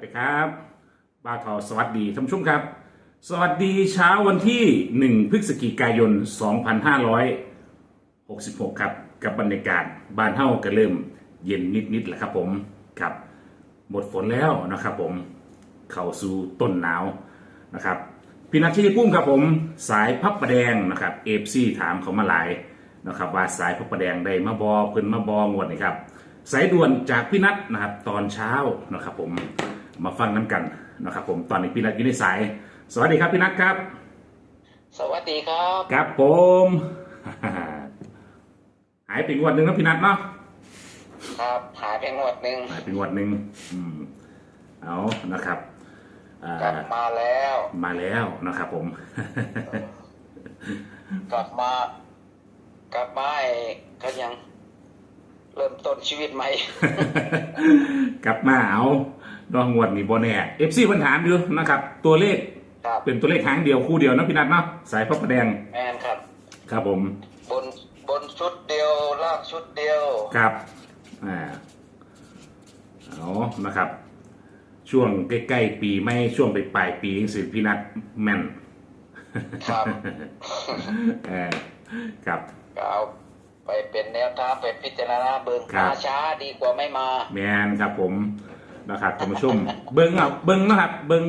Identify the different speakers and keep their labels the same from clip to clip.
Speaker 1: วัสดีครับบ้าทอสวัสดีท่านผู้ชมครับ สวัสดีเช้าวันที่ 1 พฤศจิกายน 2566 ครับ กับบรรยากาศบ้านเฮาก็เริ่มเย็นนิดๆแล้วครับผมครับ หมดฝนแล้วนะครับผม เข้าสู่ต้นหนาวนะครับพี่นัทชีพุ่มครับผมสายพับประแดงนะครับเอฟซีถามเขามาหลายนะครับว่าสายพับประแดงได้มาบอเพิ่นมาบองวดนี่ครับสายด่วนจากพี่นัทนะครับตอนเช้านะครับผม มาฟังน้ำกันนะครับผมตอนนี้พี่นัทอยู่ในสาย สวัสดีครับพี่นัทครับ
Speaker 2: สวัสดีครับ
Speaker 1: ครับผมหายไปงวดหนึ่งนะพี่นัทเนาะ
Speaker 2: ครับหายไปงวดหนึ่ง
Speaker 1: หายไปงวดหนึ่งอืมเอานะครับอ่าก
Speaker 2: ลับมาแล้ว
Speaker 1: มาแล้วนะครับผม
Speaker 2: กลับมา กลับมาไอ้ก็ยัง เริ่มต้นชีวิตใหม่
Speaker 1: กลับมาเอา ดองงวดนี่บอแน่เอฟซีปัญหามอยู่นะครับ ตัวเลข
Speaker 2: ครับ
Speaker 1: เป็นตัวเลขหางเดียวคู่เดียวนะพี่นัทเนาะสายพระประแดง
Speaker 2: แมนครับ
Speaker 1: ครับผม
Speaker 2: บนบนชุดเดียวล่างชุดเดียว
Speaker 1: ครับอ่าเอานะครับ ช่วงใกล้ๆปีไม่ช่วงไปปลายปีสิพี่นัทแม่น
Speaker 2: ครับ
Speaker 1: เออครับ
Speaker 2: ก็เอาไปเป็นแนวทางเป็นพิจารณาเบิง
Speaker 1: ครับ
Speaker 2: มาช้าดีกว่าไม่มา
Speaker 1: แมนครับผม นะครับท่านผู้ชม เบิ้งเอาเบิ้งนะครับ เบิ้ง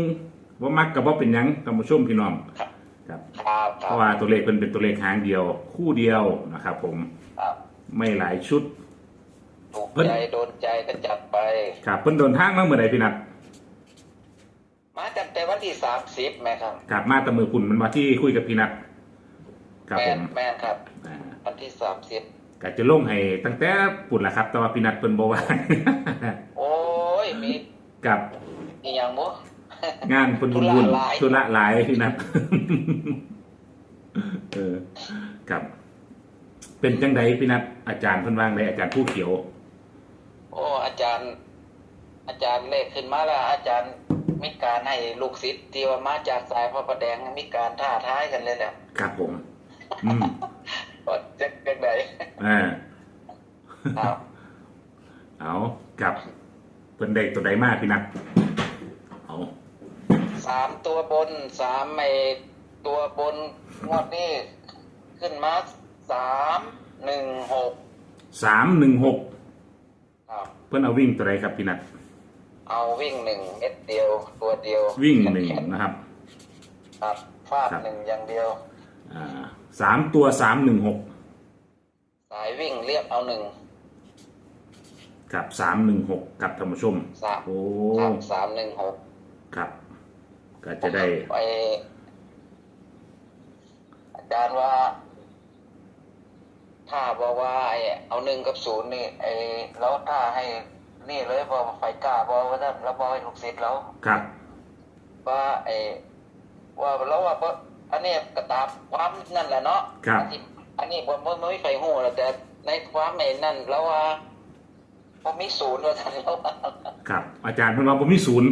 Speaker 1: ว่ามักกับว่าเป็นหยังท่านผู้ชมพี่น้อง
Speaker 2: ครับ
Speaker 1: ครับ
Speaker 2: ครับค
Speaker 1: เพ
Speaker 2: รับ
Speaker 1: ราะว่าตัวเลขเป็นเป็นตัวเลขหางเดียว คู่เดียวนะครับ ผม
Speaker 2: ครับ
Speaker 1: ไม่หลายชุด
Speaker 2: ถูก
Speaker 1: เพิ่น
Speaker 2: ใจโดนใจก็จัดไป
Speaker 1: ครับเพิ่นโดนทางมาเมื่อใดพี่นัท
Speaker 2: มาตั้งแต่วันที่สามสิบไหมครับ
Speaker 1: กลับมาแตะมือคุณมันมาที่คุยกับพี่นัทครับ
Speaker 2: แม
Speaker 1: ผ
Speaker 2: น
Speaker 1: ม
Speaker 2: แมนครับ
Speaker 1: อ่า
Speaker 2: วันที่สามสิบ
Speaker 1: ก็จะลงให้ตั้งแต่ปุ่นละครับ แต่ว่าพี่นัทเพิ่นบ่ว่าง
Speaker 2: โอ้ยมี
Speaker 1: กับ
Speaker 2: อีหยังบ่
Speaker 1: งานเพิ่นวุ่น
Speaker 2: ธุระหลาย
Speaker 1: ๆธุระหลายพี่นัทเออครับ เป็นจังใดพี่นัทอาจารย์เพิ่นว่างได้อาจารย์ผู้เขียว
Speaker 2: โอ้อาจารย์ อาจารย์เลขขึ้นมาแล้ว อาจารย์มีการให้ลูกศิษย์ที่ว่ามาจากสายพระประแดงมีการท้าทายกันเลยแหละ
Speaker 1: ครับผม อืม
Speaker 2: ว่าจะเป็นไง
Speaker 1: อ่า
Speaker 2: ครับ
Speaker 1: เอากับเพิ่นได้ตัวใดมากพี่นัทเอา
Speaker 2: สามตัวบนสามไอตัวบนงวดนี้ขึ้นมาสามหนึ่งหก
Speaker 1: สามหนึ่งหก
Speaker 2: ครับ
Speaker 1: เพิ่นเอาวิ่งตัวใดครับพี่นัท
Speaker 2: เอาวิ่งหนึ่งเม็ดเดียวตัวเดียว
Speaker 1: วิ่งหนึ่งนะครับ
Speaker 2: ครับฟาด
Speaker 1: ครับ
Speaker 2: หนึ่งอย่างเดียว
Speaker 1: อ่าสามตัวสามหนึ่งหก
Speaker 2: สายวิ่งเรียกเอาหนึ่ง
Speaker 1: กับสามหนึ่งหกกับท่านผู้ชม
Speaker 2: สาม
Speaker 1: โอ้
Speaker 2: ครับสามหนึ่งหก
Speaker 1: ครับ ก็จะได้
Speaker 2: ไปอาจารย์ว่า ถ้าบอกว่าไอ้เอาหนึ่งกับศูนย์นี่ไอ้แล้วถ้าให้นี่เลยบอกว่าไฟกล้าบอกว่าท่านแล้วบอกให้ลูกศิษย์แล้ว
Speaker 1: ครับ
Speaker 2: ว่าไอ้ว่าแล้วว่าบ่อันนี้กระตามความนั่นแหละเนาะ
Speaker 1: ครับ
Speaker 2: อันนี้อันนี้ผมไม่ไม่ใครหูหรอกแต่ในความในนั่นแล้วว่า ผมมีศูนย์ว่าท่านแล้วว่า
Speaker 1: ครับ อาจารย์เพิ่นว่าผมมีศูนย์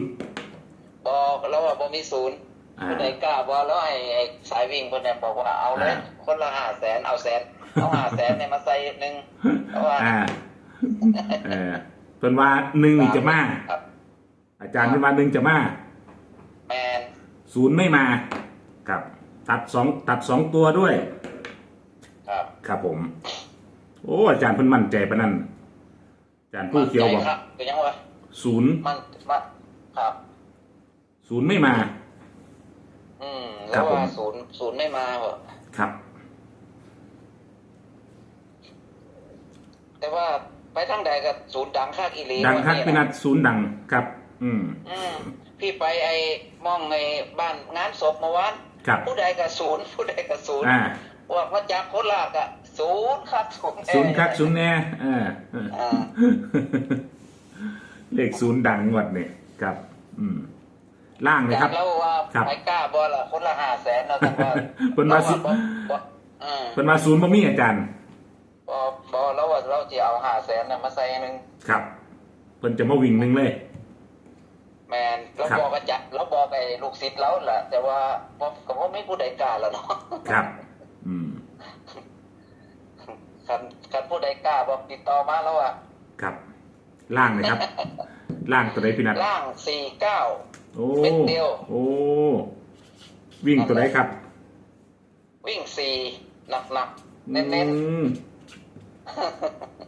Speaker 2: บอกแล้วว่าผมมีศูนย์
Speaker 1: อ่า
Speaker 2: คนไหนกล้าบอกแล้วไอ้ไอ้สายวิ่งคนนั้นบอกว่าเอาเลย
Speaker 1: อ่า
Speaker 2: คนละห้าแสนเอาแสนเอาห้าแสนเนี่ยมาใส่หนึ่งเพราะว่า
Speaker 1: อ่าเออเพิ่นว่าหนึ่งนี่จะมา
Speaker 2: ครับ
Speaker 1: อาจารย์เพิ่นว่าหนึ่งจะมา
Speaker 2: แมน
Speaker 1: ศูนย์ไม่มา ครับ ตัดสองตัดสองตัวด้วย
Speaker 2: ครับ
Speaker 1: ครับผม โอ้อาจารย์เพิ่นมั่นใจปะนั่นอา จารย์ผู้เขียวบอก
Speaker 2: มั่นใจครับเป็นยังวะ
Speaker 1: ศูนย์
Speaker 2: มันมันครับ
Speaker 1: ศูนย์ไม่มา
Speaker 2: อืม
Speaker 1: ครั
Speaker 2: แล้
Speaker 1: บ
Speaker 2: ว
Speaker 1: ผม
Speaker 2: ว่าศูนย์ศูนย์ไม่มาเหรอ
Speaker 1: ครับ
Speaker 2: แต่ว่าไปทางใดกับศูนย์ดังค่ากิรี
Speaker 1: ดังคัก
Speaker 2: วั
Speaker 1: พี่นัดศูนย์ดังครับ อืม
Speaker 2: อืมพี่ไปไอ้มองไอ้บ้านงานศพเมื่อวาน
Speaker 1: ครับ
Speaker 2: ผู้ใดกับศูนย์ผู้ใดกับศูนย์
Speaker 1: อ่า
Speaker 2: ว่ามาจากโคราชอะ ศูนย์ครับศูนย์
Speaker 1: ศูนย์คักศูนย์แน่อ่า
Speaker 2: อ่า
Speaker 1: เลขศูนย์ดังงวดนี่ครับ อืมล่างเลยครับ
Speaker 2: แล้วว่า
Speaker 1: ครับ
Speaker 2: ไม่กล้าบอละคนละห้าแสนนะแต่ว่า
Speaker 1: เพิ่นว่าสิ
Speaker 2: บ่บ่อืม
Speaker 1: เป็นมาศูนย์บ่มีอาจารย์
Speaker 2: บอบอแล้วว่าเราจะเอาห้าแสนน่ะมาใส่หนึ่ง
Speaker 1: ครับเพิ่นจะมาวิ่งหนึ่งเลย
Speaker 2: แมนเรา
Speaker 1: ครับ
Speaker 2: บอกอาจารย์เราบอกไอ้ลูกศิษย์เราแหละแต่ว่าบ่ก็บ่ไม่ผู้ใดกล้าแล้วเนาะ
Speaker 1: ครับ อืม
Speaker 2: คันคันผู้ใด กล้าบอกติดต่อมาแล้วอะ
Speaker 1: ครับ ล่างเลยครับ ล่างตัวไหนพี่นัท
Speaker 2: ล่างสี่เก้า
Speaker 1: โอ้
Speaker 2: เม็ดเดียว
Speaker 1: โอ้วิ่งตัวไหนครับ
Speaker 2: วิ่งสี่หนักหนักๆเน้นเน้น
Speaker 1: อืม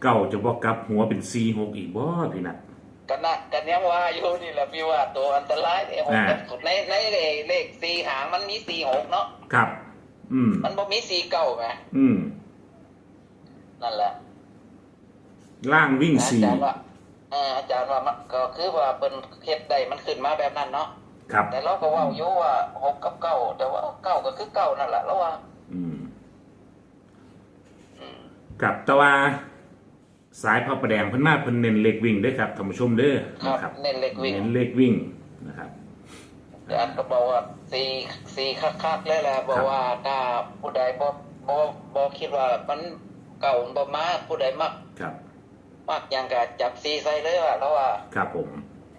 Speaker 1: เก่าจะบอกกลับหัวเป็นซีหกอีกบ่พี่นัท
Speaker 2: ๆกันนะกันยังว่าอยู่นี่แหละพี่ว่าตัวอันตรายเนี่ยหก
Speaker 1: อ่า
Speaker 2: ในในเลขเลขสี่หางมันมีสี่หกเนาะ
Speaker 1: ครับ อืม
Speaker 2: มันบ่มีสี่เก้าไง
Speaker 1: อืม
Speaker 2: นั่นแหละ
Speaker 1: ล่างวิ่ง
Speaker 2: อา
Speaker 1: สี่
Speaker 2: จารย์ว่าเอออาจารย์ว่ามันก็คือว่าเป็นเฮ็ดได้มันขึ้นมาแบบนั้นเนาะ
Speaker 1: ครับ
Speaker 2: แต่เราก็เว่าอยู่ว่าหกกับเก้าแต่ว่าเก้าก็คือเก้านั่นแหละแล้วว่า
Speaker 1: อืม
Speaker 2: อืม
Speaker 1: กับแตะว่าสายพระประแดงเพิ่นมาเพิ่นเน้นเล็กวิ่งเด้อครับท่านผู้ชมเด้อ
Speaker 2: ครับ
Speaker 1: นะครับ
Speaker 2: เน้นเล็กวิ่ง
Speaker 1: เน้นเล็กวิ่งนะครับ
Speaker 2: อาจารย์ก็บอกว่าสี่สี่คักๆเลยแหละบอกว่าถ้าผู้ใดบ่บ่บ่คิดว่ามันเก่าบ่มาผู้ใดมัก
Speaker 1: ครับ
Speaker 2: มักอย่างก็จับซีใส่เลยว่าแล้วว่า
Speaker 1: ครับผม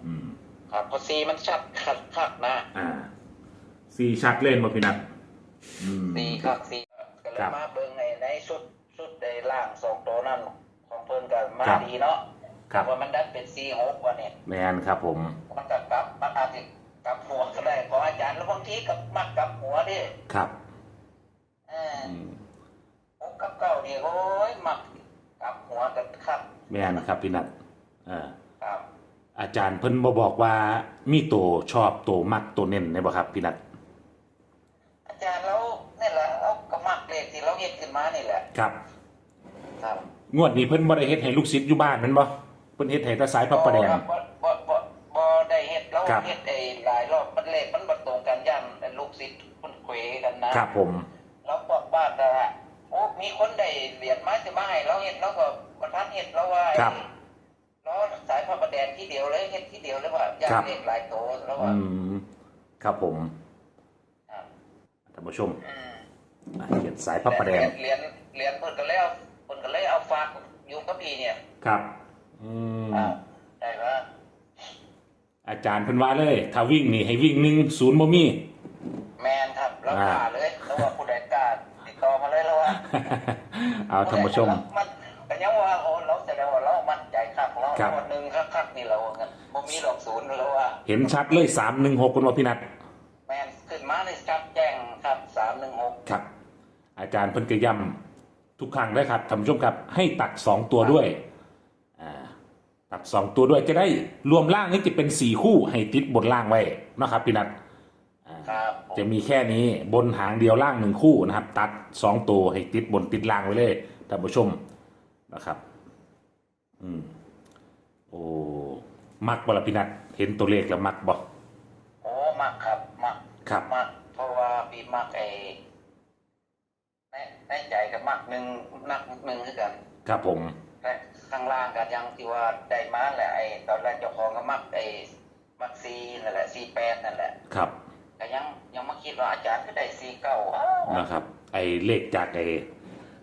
Speaker 1: อืม
Speaker 2: ครับเพราะซีมันชัดคักคักๆนะ
Speaker 1: อ่าซีชัดเล่นมาพี่นัทอืม
Speaker 2: ซีคักซีก็เล
Speaker 1: ครั
Speaker 2: ย
Speaker 1: บ
Speaker 2: มาเบิ่งในในชุดชุดในล่างสองตัวนั้นของเพิ่นก็มา
Speaker 1: ครับ
Speaker 2: ดีเนาะ
Speaker 1: ครับ
Speaker 2: ว่ามันดันเป็นซีหกว่าเนี่ย
Speaker 1: แมนครับผม
Speaker 2: มันก็กลับมันอาจจะกลับหัวก็ได้ของอาจารย์แล้วบางทีก็มักกลับหัวดิ
Speaker 1: ครับ
Speaker 2: เออ
Speaker 1: อืม
Speaker 2: หกกับเก้านี่โอ้ยมักกลับหัวกันครับ
Speaker 1: แมนครับพี่นัทเอ่า
Speaker 2: ครับ
Speaker 1: อาจารย์เพิ่นบบอกว่ามีตัวชอบตัวมักตัวเน้นในบ่ครับพี่นัท
Speaker 2: อาจารย์แล้วนี่แหละเราก็มักเลขที่เราเฮ็ดขึ้นมานี่แหละ
Speaker 1: ครับ
Speaker 2: ครับ
Speaker 1: งวดนี้เพิ่นบ่ได้เฮ็ดให้ลูกศิษย์อยู่บ้านแม่นบ่เพิ่นเฮ็ดให้แตาสายพระประแดง
Speaker 2: บ่บ่บ่บ่ได้เฮ็ดเรา
Speaker 1: ครับ
Speaker 2: เฮ็ดไอ้หลายรอบมันเลขมันบ่ตรงกันย่านลูกศิษย์คนเขวกันนะครับ
Speaker 1: ผม
Speaker 2: เราบอกว่าแต่โอ้มีคนได้เหรียญมาสิมาให้เราเฮ็ดเราก็ บ่ทันเฮ็ดเราว่า
Speaker 1: ครับ
Speaker 2: เราสายพระประแดงที่เดียวเลยเฮ็ดที่เดียวเลยว่าย่าน
Speaker 1: ครับ
Speaker 2: เลขหลายโตแล้วว่า
Speaker 1: อืมครับผม
Speaker 2: ครับ
Speaker 1: ท่านผู้ชม
Speaker 2: อืม
Speaker 1: อะเขียนสายพระประแดง
Speaker 2: เหรียญเหรียญเพิ่นก็เลยเอาเพิ่นก็เลยเอาฝากอยู่กับพี่เนี่ย
Speaker 1: ครับ อืม
Speaker 2: อ่าได้ว่า
Speaker 1: อาจารย์เพิ่นว่าเลย ถ้าวิ่งนี่ให้วิ่งหนึ่งศูนย์บ่มี
Speaker 2: แมนครับแล้ว
Speaker 1: อ่า
Speaker 2: กล้าเลยแล้วว่าผู้ใดกล้าติดต่อมาเลยแล้วว่า
Speaker 1: เอาท่านผู้ชม
Speaker 2: มัน นี่เราว่างั้นบ่มีดอกศูนย์แล้วว่า
Speaker 1: เห็นชัดเลยสามหนึ่งหกคุณว่าพี่นัท
Speaker 2: แมนขึ้นมาในชัดแจ้งครับสามหนึ่งหก
Speaker 1: ครับ อาจารย์เพิ่นก็ย้ำทุกครั้งเลยครับท่านผู้ชมครับ ให้ตัดสองตัวด้วยอ่าตัดสองตัวด้วยจะได้รวมล่างนี่จะเป็นสี่คู่ให้ติดบนล่างไว้นะครับพี่นัทอ่า
Speaker 2: ครับผม
Speaker 1: จะมีแค่นี้บนหางเดียวล่างหนึ่งคู่นะครับ ตัดสองตัวให้ติดบนติดล่างไว้เลยท่านผู้ชมนะครับ อืม โอ้ มักบ่ละพี่นัทเห็นตัวเลขแล้วมักบ่
Speaker 2: โอ้มักครับมัก
Speaker 1: ครับ
Speaker 2: มักเพราะว่าพี่มักไอ้ในในใจกับมักหนึ่งนักหนึ่งคือกัน
Speaker 1: ครับผม
Speaker 2: และข้างล่างกันยังที่ว่าได้มาแหละไอ้ตอนแรกเจ้าของก็มักไอ้มักซีนั่นแหละซีแปดนั่นแหละ
Speaker 1: ครับ
Speaker 2: แต่ยังยังมาคิดว่าอาจารย์ก็ได้ซีเก้า
Speaker 1: นะครับ ไอ้เลขจากไอ้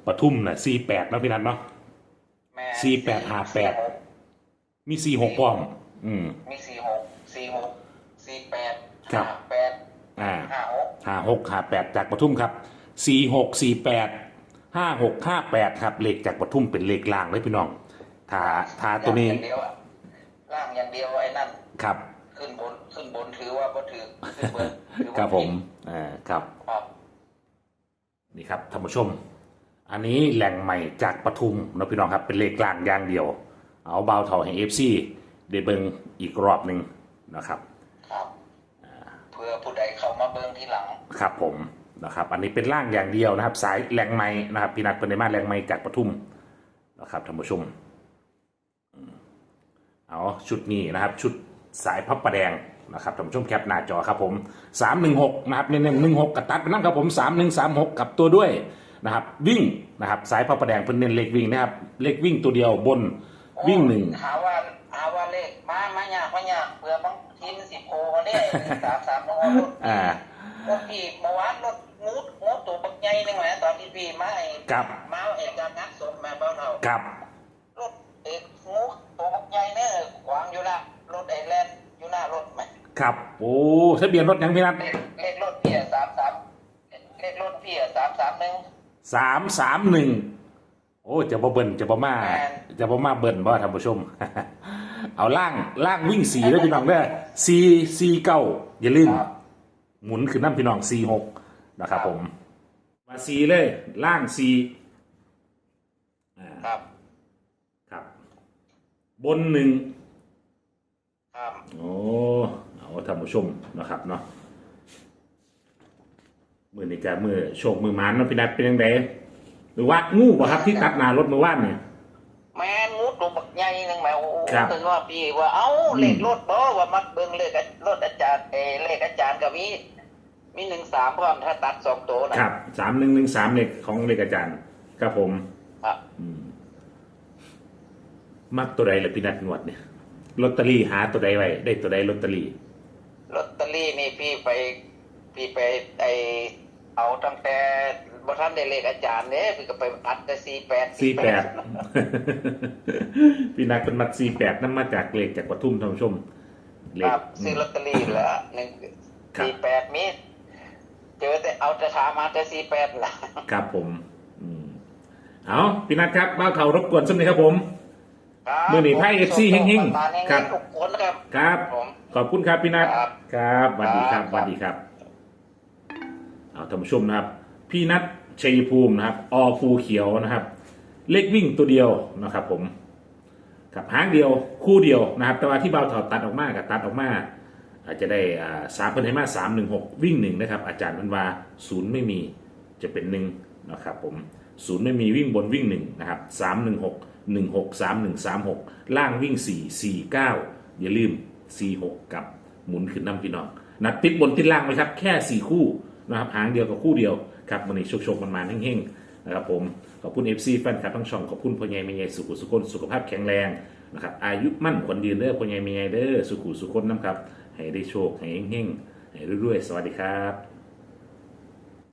Speaker 1: ปทุมน่ะสี่แปดนะพี่นัทเนาะ
Speaker 2: แม่
Speaker 1: สี่แปดห้าแปดมีสี่หกป้อม อืม
Speaker 2: มีสี่หกสี่หกสี่แปด
Speaker 1: ครับ
Speaker 2: ห้าแปด
Speaker 1: อ่า
Speaker 2: ห้าหก
Speaker 1: ห้าหกห้าแปดจากปทุมครับสี่หกสี่แปดห้าหกห้าแปดครับเลขจากปทุมเป็นเลขล่างเลยพี่น้องถ้าถ้าตัวนี้
Speaker 2: อย่างเดียวอะล่างอย่างเดียวไอ้นั่น
Speaker 1: ครับ
Speaker 2: ขึ้นบนขึ้นบนถือว่าก็ถือขึ้นบนถือว่า
Speaker 1: ครับผม
Speaker 2: ผิด
Speaker 1: อ่าครับ
Speaker 2: ครับ
Speaker 1: นี่ครับท่านผู้ชม อันนี้แหล่งใหม่จากปทุมนะพี่น้องครับเป็นเลขกลางอย่างเดียว เอาเบาเท่าแห่งเอฟซี ได้เบิงอีกรอบหนึ่งนะครับ
Speaker 2: ครับเพื่อผู้ใดเข้ามาเบิ้งทีหลัง
Speaker 1: ครับผมนะครับ อันนี้เป็นร่างอย่างเดียวนะครับ สายแหล่งใหม่นะครับพี่นัทเป็นในมาแหล่งใหม่จากปทุมนะครับท่านผู้ชมอืมเอาชุดนี้นะครับชุดสายพับประแดงนะครับท่านผู้ชมแคปหน้าจอครับผมสามหนึ่งหกนะครับเน้นหนึ่งหกกระตัดไปนั่งครับผมสามหนึ่งสามหกกับตัวด้วยนะครับ วิ่งนะครับ สายพับประแดงเป็นเน้นเลขวิ่งนะครับ เลขวิ่งตัวเดียวบนวิ่งหนึ่ง
Speaker 2: หาว่าหา ทีมนสิโพมาเนี่ยสามสามน้องรถ
Speaker 1: อ่า
Speaker 2: รถพี่เมื่อวานรถงูดงูตัวบักใหญ่นึงแหมตอนที่พี่มาไอ้
Speaker 1: ครับ
Speaker 2: มาเอาเอกการงัดศพแม่เบ้าเท่า
Speaker 1: กับ
Speaker 2: รถเอกงูตัวบักใหญ่เนี่ยขวางอยู่ละรถไอ้แลนด์อยู่หน้ารถไหม
Speaker 1: ครับโอ้ทะเบียนรถยังพี่นัท
Speaker 2: เลขเลขรถพี่สามสามเลขรถพี่สามสามหนึ่ง
Speaker 1: สามสามหนึ่งโอ้จะบ่เบิ่นจะบ่มา
Speaker 2: แม่น
Speaker 1: จะบ่มาเบิ่นบ่ท่านผู้ชม เอาล่างล่างวิ่งสี่ด้วยพี่น้องเด้อซีซีเก้าอย่าลืม
Speaker 2: ครับ
Speaker 1: หมุนขึ้นน้ำพี่น้องซีหกนะครับ
Speaker 2: ครับ
Speaker 1: ผม มาซีเลยล่างซีอ่า
Speaker 2: ครับ
Speaker 1: ครับ บนหนึ่ง
Speaker 2: ครับ
Speaker 1: โอ้เอาท่านผู้ชมนะครับเนาะมือในการมือโชคมือหมานเนาะพี่นัทเป็นยังไงหรือว่างูบ่ครับที่ตัดหนารถมือว่านเนี่ย
Speaker 2: แม่นงูตัวบักใหญ่นึงแหมโอ้
Speaker 1: ครับ
Speaker 2: ถึงว่าพี่ว่าเอ้า
Speaker 1: อืม
Speaker 2: เลขรถบ่ว่ามักเบิ่งเลขรถอาจารย์เออเลขอาจารย์ก็มีมีหนึ่งสามพร้อมถ้าตัดสองตัวนะครับ
Speaker 1: สามหนึ่งหนึ่งสามเลขของเลขอาจารย์ครับผม
Speaker 2: ครับ
Speaker 1: มักตัวใดล่ะพี่นัทนวดเนี่ยลอตเตอรี่หาตัวใดไว้ได้ตัวใดลอตเตอรี่
Speaker 2: ลอตเตอรี่นี่พี่ไป พี่ไปไอเอาตั้งแต่ บ่ทันได้เลขอาจารย์เนี่ยพี่ก็ไปอัดแต่สี่แปด
Speaker 1: สี่แปดพี่นัทเป็นมักสี่แปดนั่นมาจากเลขจากปทุมท่านผู้ชมเล
Speaker 2: ค
Speaker 1: ข
Speaker 2: รับซื้อลอตเตอรี่แล้วหนึ่ง
Speaker 1: ครับ
Speaker 2: สี่แปดมีเจอแต่เอาแต่ถามมาแต่สี่แปดล่ะ
Speaker 1: ครับผมอืมเอาพี่นัทครับบ้าวเทารบกวนสักนิดครับผม
Speaker 2: ครับ
Speaker 1: มื้อนี้ไพ่ FC เฮงๆ
Speaker 2: ตาๆ
Speaker 1: ครับ
Speaker 2: ทุกคนนะครับ
Speaker 1: ครับ
Speaker 2: ผม
Speaker 1: ขอบคุณครับพี่นัท
Speaker 2: ครับ
Speaker 1: ครับสวัสดีครับ
Speaker 2: ครับ
Speaker 1: สวัสดีครับ เอาท่านผู้ชมนะครับ พี่นัทชัยภูมินะครับอภูเขียวนะครับ เลขวิ่งตัวเดียวนะครับ ผมกับหางเดียวคู่เดียวนะครับ แต่ว่าที่เบาถอดตัดออกมากับตัดออกมา อาจจะได้สามพันให้มาสามหนึ่งหกวิ่งหนึ่งนะครับ อาจารย์มันว่าศูนย์ไม่มีจะเป็นหนึ่งนะครับ ผมศูนย์ไม่มีวิ่งบนวิ่งหนึ่งนะครับสามหนึ่งหกหนึ่งหกสามหนึ่งสามหกล่างวิ่งสี่สี่เก้าอย่าลืมสี่หกกับหมุนขึ้นน้ำพี่น้องนัดติดบนติดล่างไหมครับ แค่สี่คู่นะครับหางเดียวกับคู่เดียว ครับวันนี้โชคๆมันมาแห่งๆนะครับผมขอบคุณ FC แฟนคลับทั้งช่องขอบคุณพ่อใหญ่แม่ใหญ่สุขุสุขนสุขภาพแข็งแรงนะครับอายุมั่นขวัญยืนเด้อพ่อใหญ่แม่ใหญ่เด้อสุขุสุขนนะครับให้ได้โชคให้แห้งๆให้รวยๆสวัสดีครับ